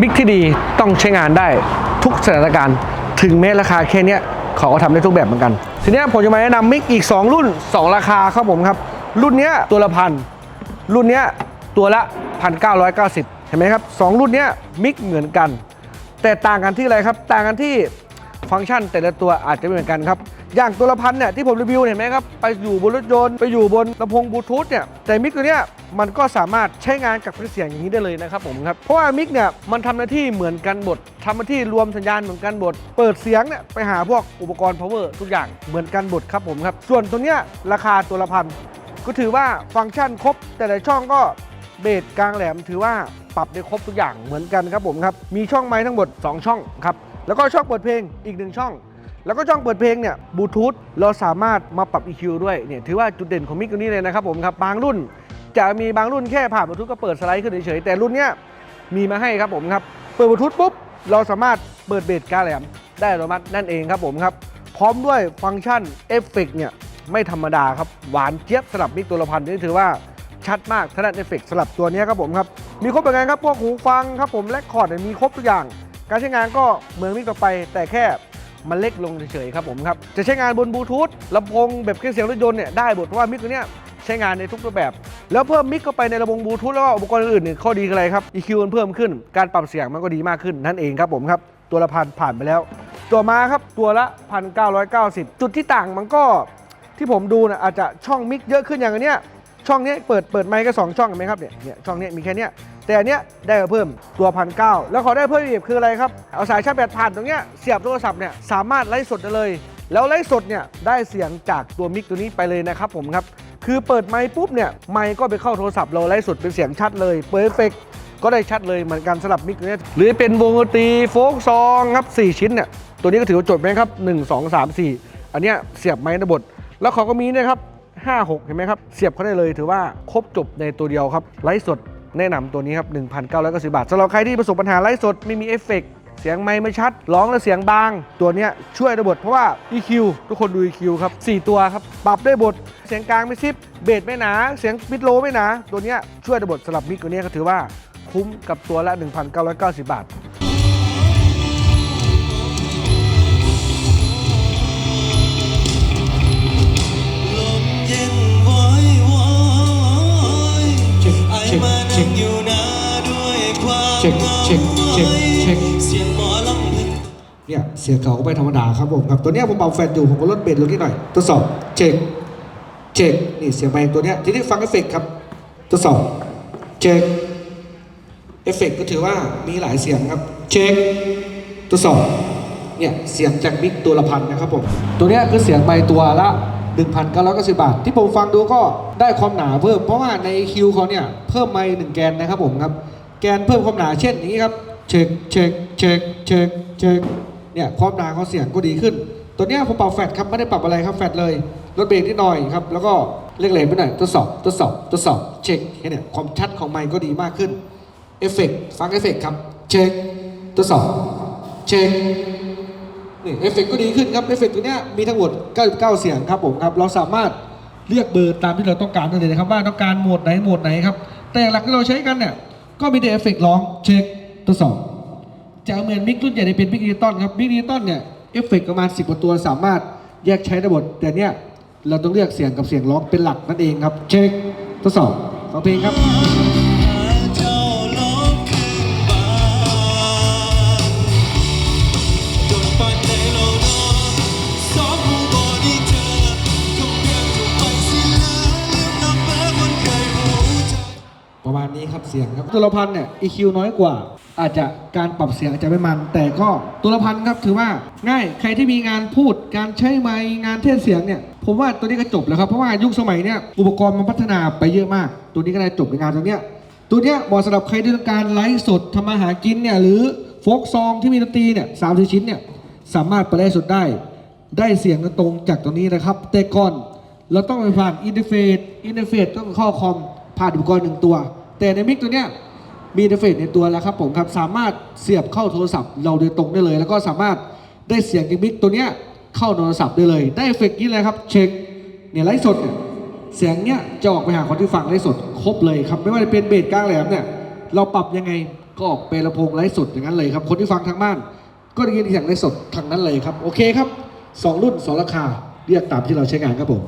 มิกที่ดีต้องใช้งานได้ทุกสถานการณ์ ถึงแม้ราคาแค่เนี้ยเขาก็ทำได้ทุกแบบเหมือนกัน ทีนี้ผมจะมาแนะนำมิกอีก 2 รุ่น 2 ราคาครับผมครับ รุ่นเนี้ยตัวละพันรุ่นเนี้ตัวละ 1,990 เห็นไหมครับสองรุ่นเนี้ยมิกเหมือนกัน แต่ต่างกันที่อะไรครับ ต่างกันที่ ฟังก์ชันแต่ละตัวอาจจะไม่เหมือนกันครับ อย่างตัวละพันเนี่ยที่ผมรีวิวเห็นไหมครับ ไปอยู่บนรถยนต์ไปอยู่บนลำโพงบลูทูธเนี่ยแต่มิกตัวเนี้ยมันก็สามารถใช้งานกับเครื่องเสียงอย่างนี้ได้เลยนะครับผมครับเพราะว่ามิกเนี่ยมันทำหน้าที่เหมือนกันหมดทำหน้าที่รวมสัญญาณเหมือนกันหมดเปิดเสียงเนี่ยไปหาพวกอุปกรณ์ power ทุกอย่างเหมือนกันหมดครับผมครับส่วนตัวเนี้ยราคาตัวละพันก็ถือว่าฟังก์ชันครบ แต่ละช่องก็เบสกลางแหลมถือว่าปรับได้ครบทุกอย่างเหมือนกันครับผมครับมีช่องไม้ทั้งหมด 2 ช่องครับ แล้วก็ช่องเปิดเพลงอีกหนึ่งช่อง แล้วก็ช่องเปิดเพลงเนี่ยบลูทูธเราสามารถมาปรับ EQ ด้วยเนี่ยถือว่าจุดเด่นของมิกตัวนี้เลยนะครับผมครับบางรุ่นจะมีบางรุ่นแค่ผ่านบลูทูธก็เปิดสไลด์ขึ้นเฉยๆแต่รุ่นเนี้ยมีมาให้ครับผมครับเปิดบลูทูธปุ๊บเราสามารถเปิดเบสกาแหลมได้อัตโนมัตินั่นเองครับผมครับ พร้อมด้วยฟังก์ชันเอฟเฟกเนี่ยไม่ธรรมดาครับ หวานเจี๊ยบสำหรับมิกตัวละพันนี่ถือว่าชัดมากทางด้านเอฟเฟกสำหรับตัวนี้ครับผมครับ มีครบเป็นไงครับ พวกหูฟังครับผมและคอร์ดมีครบทุกอย่าง การใช้งานก็เหมือนมิกต่อไป แต่แค่มันเล็กลงเฉยๆครับผมครับจะใช้งานบนบลูทูธลำโพงแบบเครื่องเสียงรถยนต์เนี่ยได้หมดเพราะว่ามิกตัวเนี้ยใช้งานในทุกรูปแบบ แล้วเพิ่มมิกเข้าไปในระบบงบลูทูธแล้วอุปกรณ์อื่นๆเนี่ยข้อดีคืออะไรครับ EQ มันเพิ่มขึ้น การปรับเสียงมันก็ดีมากขึ้นนั่นเองครับผมครับ ตัวละพันผ่านไปแล้ว ตัวมาครับตัวละ 1,990 จุดที่ต่างมันก็ที่ผมดูนะอาจจะช่องมิกเยอะขึ้นอย่างเนี้ยช่องนี้เปิดเปิดไมค์ก็สองช่องเห็นไหมครับเนี่ยเนี่ยช่องนี้มีแค่เนี้ย แต่อันเนี้ยได้มาเพิ่มตัวพันเแล้วขอได้เพิ่มอีกคืออะไรครับ เอาสายชาร์จแบตผ่านตรงเนี้ยเสียบโทรศัพท์เนี่ยสามารถไลฟ์สดได้เลย แล้วไลฟ์สดเนี่ยได้เสียงจากตัวมิกตัวนี้ไปเลยนะครับผมครับคือเปิดไมค์ปุ๊บเนี่ยไมค์ก็ไปเข้าโทรศัพท์เราไลฟ์สดเป็นเสียงชัดเลยเปิดเอฟเฟกต์ก็ได้ชัดเลยเหมือนกันสลับมิกตัวเนี้ยหรือเป็นวงดนตรีโฟกซองครับ4 ชิ้นเนี่ยตัวนี้ก็ถือว่าจบไหมครับ 1 2 3 4 อันเนี้ยเสียบไม้ในบท แล้วเขาก็มีนะครับ5 6 เห็นไหมครับ เสียบเขาได้เลยถือว่าครบจบในตัวเดียวครับไลฟ์สด แนะนำตัวนี้ครับ 1,990 บาทสำหรับใครที่ประสบปัญหาไร้สดไม่มีเอฟเฟกต์เสียงไม่ไม่ชัด ร้องแล้วเสียงบาง ตัวเนี้ยช่วยได้บทเพราะว่า EQ ทุกคนดู EQ ครับ 4 ตัวครับ ปรับได้บท เสียงกลางไม่ซิป เบสไม่หนา เสียงมิดโลไม่หนา ตัวเนี้ยช่วยได้บทสำหรับมิกตัวเนี้ยก็ถือว่าคุ้มกับตัวละ 1,990 บาท เช็คเช็คเช็คเช็คเนี่ยเสียงเขาก็ไม่ธรรมดาครับผมครับตัวเนี้ยผมเบาแฟนอยู่ผมก็ลดเบสลงนิดหน่อยทดสอบเช็คเช็คนี่เสียงไมค์ตัวเนี้ยทีนี้ฟังเอฟเฟกต์ครับทดสอบเช็คเอฟเฟกต์ก็ถือว่ามีหลายเสียงครับเช็คทดสอบเนี่ยเสียงจากมิกตัวละพันนะครับผมตัวเนี้ยคือเสียงไมค์ตัวละ1,990บาท ที่ผมฟังดูก็ได้ความหนาเพิ่มเพราะว่าในคิวเขาเนี่ยเพิ่มไมค์หนึ่งแกนนะครับผมครับ แกนเพิ่มความหนาเช่นอย่างนี้ครับเช็คเช็คเช็คเช็คเช็คเนี่ยความหนาของเสียงก็ดีขึ้น ตัวเนี้ยผมปรับแฟตครับไม่ได้ปรับอะไรครับแฟตเลยลดเบรกนิดหน่อยครับแล้วก็เล็กเหลนไปหน่อยทดสอบทดสอบทดสอบเช็คเนี่ยความชัดของไมค์ก็ดีมากขึ้นเอฟเฟกต์ฟังเอฟเฟกต์ครับเช็คทดสอบเช็คนี่เอฟเฟกต์ก็ดีขึ้นครับเอฟเฟกต์ตัวเนี้ยมีทั้งหมด 99 เสียงครับผมครับเราสามารถเรียกเบอร์ตามที่เราต้องการได้เลยนะครับว่าต้องการโหมดไหนโหมดไหนครับแต่หลักที่เราใช้กันเนี่ย ก็มีแต่เอฟเฟกต์ร้องเช็คทดสอบจะเหมือนมิกรุ่นใหญ่ในเป็นมิกดิจิตอลครับมิกดิจิตอลเนี่ยเอฟเฟกต์ประมาณ 10กว่าตัวสามารถแยกใช้ได้หมดแต่เนี่ยเราต้องเลือกเสียงกับเสียงร้องเป็นหลักนั่นเองครับ เช็คทดสอบฟังเพลงครับ ประมาณนี้ครับเสียงครับตัวละพันเนี่ย EQ น้อยกว่า อาจจะการปรับเสียงอาจจะไม่มัน แต่ก็ตัวละพันครับถือว่าง่ายใครที่มีงานพูดการใช้ไมค์งานเทศเสียงเนี่ยผมว่าตัวนี้ก็จบแล้วครับเพราะว่ายุคสมัยเนี่ยอุปกรณ์มันพัฒนาไปเยอะมาก ตัวนี้ก็ได้จบในงานตรงเนี้ยตัวเนี้ยเหมาะสำหรับใครที่ต้องการไลฟ์สดทำมาหากินเนี่ยหรือโฟกซองที่มีดนตรีเนี่ยสามสี่ชิ้นเนี่ยสามารถไปไลฟ์สดได้ ได้เสียงตรงจากตรงนี้นะครับ แต่ก่อนเราต้องไปผ่านอินเทอร์เฟซอินเทอร์เฟซต้องเข้าคอมผ่านอุปกรณ์หนึ่งตัว แต่ในมิกตัวเนี้ยมีอินเทอร์เฟซในตัวแล้วครับผมครับ สามารถเสียบเข้าโทรศัพท์เราโดยตรงได้เลย แล้วก็สามารถได้เสียงจากมิกตัวเนี้ยเข้าโทรศัพท์ได้เลย ได้เอฟเฟกต์นี้เลยครับ เช็คเนี่ยไลฟ์สดเนี่ยเสียงเนี้ยจะออกไปหาคนที่ฟังไลฟ์สดครบเลยครับ ไม่ว่าจะเป็นเบสกลางแหลมเนี่ยเราปรับยังไงก็ออกเป็นลำโพงไลฟ์สดอย่างนั้นเลยครับ คนที่ฟังทางบ้าน ก็ได้ยินเสียงไลฟ์สดทางนั้นเลยครับ โอเคครับสองรุ่นสองราคาเรียกตามที่เราใช้งานครับผม